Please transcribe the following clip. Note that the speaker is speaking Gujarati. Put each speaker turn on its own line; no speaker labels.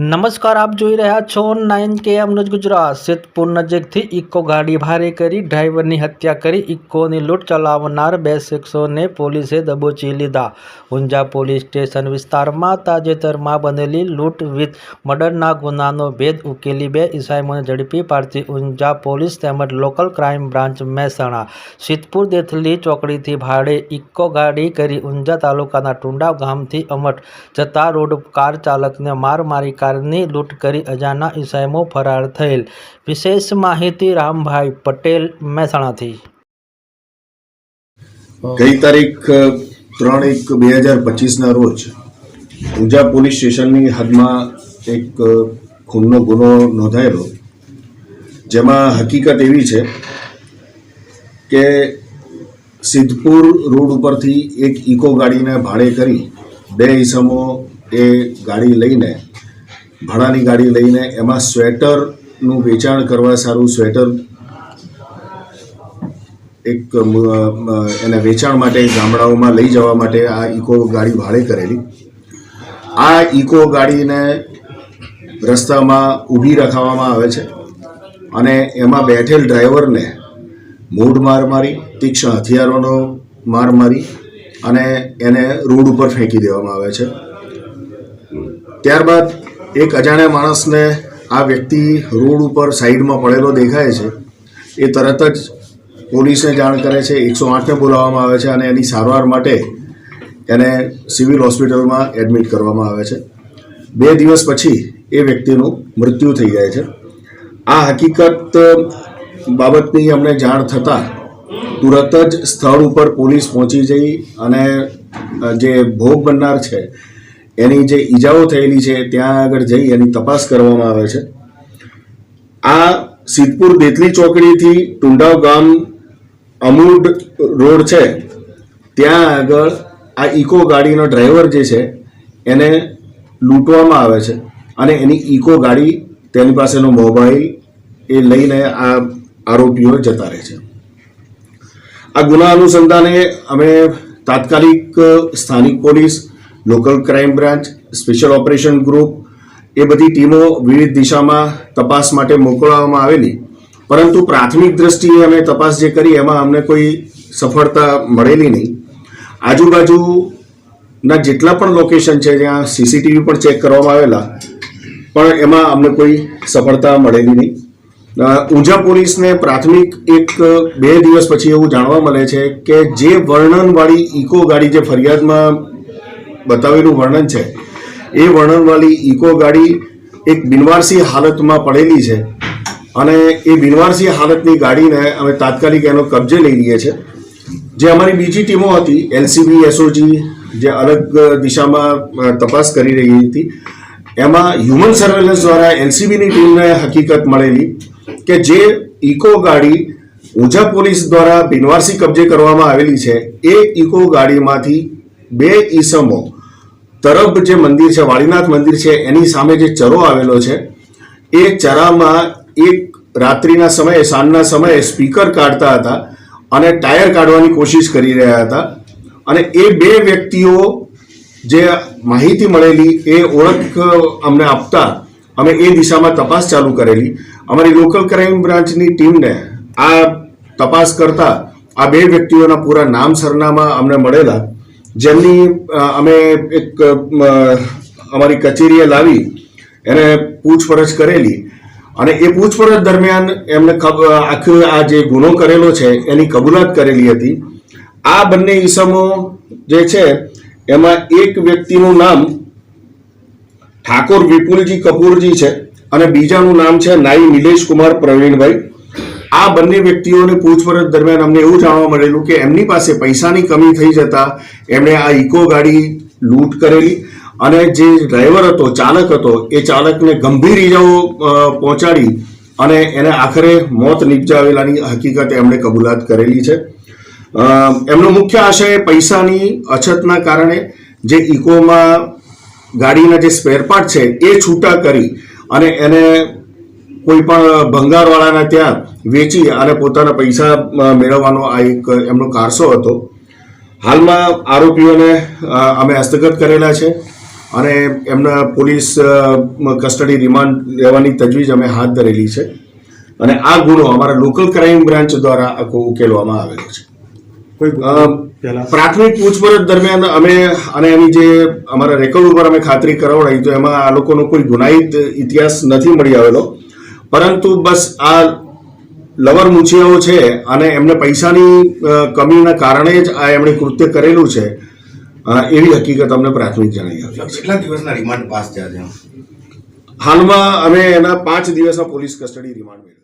નમસ્કાર, આપ જોઈ રહ્યા છો નાઇન કે એમનું ગુજરાત. સિદ્ધપુર નજીકથી ઇકો ગાડી ભારે કરી ડ્રાઈવરની હત્યા કરી. ઇકોની લૂંટ ચલાવનાર બે શખ્સોને પોલીસે દબોચી લીધા. ઊંઝા પોલીસ સ્ટેશન વિસ્તારમાં તાજેતરમાં બનેલી લૂંટ વિથ મર્ડરના ગુનાનો ભેદ ઉકેલી બે ઈસાઈમોને ઝડપી પાડતી ઊંઝા પોલીસ તેમજ local crime branch Mehsana. Sidhpur Dethli ચોકડીથી ભાડે ઇકો ગાડી કરી ઊંઝા તાલુકાના ટુંડા ગામથી અમઠ જતા રોડ કાર ચાલકને માર મારી કારની લૂંટ કરી અજાના ઇસાઈમો ફરાર થયેલ. વિશેષ માહિતી રામભાઈ પટેલ મહેસાણાથી.
ગઈ તારીખ ત્રણ એક બે હજાર પચીસના રોજ ઊંઝા પોલીસ સ્ટેશનની હદમાં એક ખૂનનો ગુનો નોંધાયેલો. જેમાં હકીકત એવી છે કે સિદ્ધપુર રોડ ઉપરથી એક ઇકો ગાડીને ભાડે કરી બે ઈસમો એ ગાડી લઈને ભાડાની ગાડી લઈને એમાં સ્વેટરનું વેચાણ કરવા સારું સ્વેટર એક એના વેચાણ માટે ગામડાઓમાં લઈ જવા માટે આ ઇકો ગાડી ભાડે કરેલી. આ ઇકો ગાડીને રસ્તામાં ઊભી રખાવવામાં આવે છે અને એમાં બેઠેલ ડ્રાઈવરને મૂઢ માર મારી, તીક્ષ્ણ હથિયારોનો માર મારી અને એને રોડ ઉપર ફેંકી દેવામાં આવે છે. ત્યારબાદ એક અજાણ્યા માણસને આ વ્યક્તિ રોડ ઉપર સાઈડમાં પડેલો દેખાય છે. એ તરત જ પોલીસને જાણ કરે છે. એકસો આઠને બોલાવવામાં આવે છે અને એની સારવાર માટે એને સિવિલ હોસ્પિટલમાં એડમિટ કરવામાં આવે છે. બે દિવસ પછી એ વ્યક્તિનું મૃત્યુ થઈ જાય છે. આ હકીકત બાબતની અમને જાણ થતાં તુરત જ સ્થળ ઉપર પોલીસ પહોંચી જઈ અને જે ભોગ બનનાર છે એની જે ઈજાઓ થયેલી છે, ત્યાં આગળ જઈ એની તપાસ કરવામાં આવે છે. આ સિદ્ધપુર દેતલી ચોકડીથી ટુંડાવ ગામ અમૂડ રોડ છે. ત્યાં આગળ આ ઇકો ગાડીનો ડ્રાઈવર જે છે, એને લૂંટવામાં આવે છે. અને એની ઇકો ગાડી તેની પાસેનો મોબાઈલ એ લઈને આ આરોપીઓ જતા રહે છે. આ ગુના અનુસંધાને અમે તાત્કાલિક સ્થાનિક police local crime branch, special operation group, એ બધી ટીમો વિવિધ દિશામાં તપાસ માટે મોકલવામાં આવેલી. પરંતુ પ્રાથમિક દ્રષ્ટિએ અમે તપાસ જે કરી, એમાં અમને કોઈ સફળતા મળેલી નહીં. આજુબાજુના જેટલા પણ લોકેશન છે, જ્યાં સીસીટીવી પણ ચેક કરવામાં આવેલા, પણ એમાં અમને કોઈ સફળતા મળેલી નહીં. ઊંઝા પોલીસને પ્રાથમિક એક બે દિવસ પછી એવું જાણવા મળે છે કે જે વર્ણનવાળી ઇકો ગાડી જે ફરિયાદમાં બતાવેલું વર્ણન છે. એ વર્ણનવાળી ઇકો ગાડી એક બિનવારસી હાલતમાં પડેલી છે અને એ બિનવારસી હાલતની ગાડીને અમે તાત્કાલિક એનો કબજે લઈ લઈએ છીએ જે અમારી બીજી ટીમો હતી, એલસીબી, એસઓજી, જે અલગ દિશામાં તપાસ કરી રહી હતી. એમાં હ્યુમન સર્વેલન્સ દ્વારા એલસીબીની ટીમને હકીકત મળેલી કે જે ઇકો ગાડી ઊંઝા પોલીસ દ્વારા બિનવારસી કબજે કરવામાં આવેલી છે, એ ઇકો ગાડીમાંથી બે ઈસમો તરફ જે મંદિર છે, વાળીનાથ મંદિર છે, એની સામે જે ચરો આવેલો છે, એ ચરામાં એક રાત્રિના સમયે, સાંજના સમયે સ્પીકર કાઢતા હતા અને ટાયર કાઢવાની કોશિશ કરી રહ્યા હતા. અને એ બે વ્યક્તિઓ જે માહિતી મળેલી, એ ઓળખ અમને આપતા, અમે એ દિશામાં તપાસ ચાલુ કરેલી. અમારી લોકલ ક્રાઇમ બ્રાન્ચની ટીમને આ તપાસ કરતા આ બે વ્યક્તિઓના પૂરા નામ સરનામા અમને મળેલા. જેમની અમે એક અમારી કચેરીએ લાવી, એને પૂછપરછ કરેલી. અને એ પૂછપરછ દરમિયાન એમને આખો આ જે ગુનો કરેલો છે, એની કબૂલાત કરેલી હતી. આ બંને ઈસમો જે છે, એમાં એક વ્યક્તિનું નામ ઠાકોર વિપુલજી કપૂરજી છે અને બીજાનું નામ છે નાઈ નિલેશ કુમાર પ્રવીણભાઈ. આ બંને વ્યક્તિઓની પૂછપરછ દરમિયાન અમને એવું જાણવા મળેલું કે એમની પાસે પૈસાની કમી થઈ જતા એમણે આ ઇકો ગાડી લૂંટ કરેલી અને જે ડ્રાઈવર હતો, ચાલક હતો, એ ચાલકને ગંભીર ઈજાઓ પહોંચાડી અને એને આખરે મોત નિપજાવેલાની હકીકત એમણે કબૂલાત કરેલી છે. એમનો મુખ્ય આશય પૈસાની અછતના કારણે જે ઇકોમાં ગાડીના જે સ્પેરપાર્ટ છે, એ છૂટા કરી અને એને કોઈ પણ ભંગારવાળાના ત્યાં વેચી અને પોતાના પૈસા મેળવવાનો આ એક એમનો કારસો હતો. હાલમાં આરોપીઓને અમે હસ્તગત કરેલા છે અને એમના પોલીસ કસ્ટડી રિમાન્ડ લેવાની તજવીજ અમે હાથ ધરેલી છે અને આ ગુનો અમારા લોકલ ક્રાઇમ બ્રાન્ચ દ્વારા આખો ઉકેલવામાં આવેલો છે. પ્રાથમિક પૂછપરછ દરમિયાન અમે અને એની જે અમારા રેકોર્ડ ઉપર અમે ખાતરી કરાવડાવી તો એમાં આ લોકોનો કોઈ ગુનાહિત ઇતિહાસ નથી મળી આવેલો. પરંતુ બસ આ લવર મૂછિયાઓ છે અને એમને પૈસાની કમીના કારણે જ આ એમણે કૃત્ય કરેલું છે. એવી હકીકત અમને પ્રાથમિક જણાઈ છે.
કેટલા દિવસના રિમાન્ડ પાસ થયા છે?
હાલમાં અમે એના પાંચ દિવસના પોલીસ કસ્ટડી રિમાન્ડ મેળવ્યા.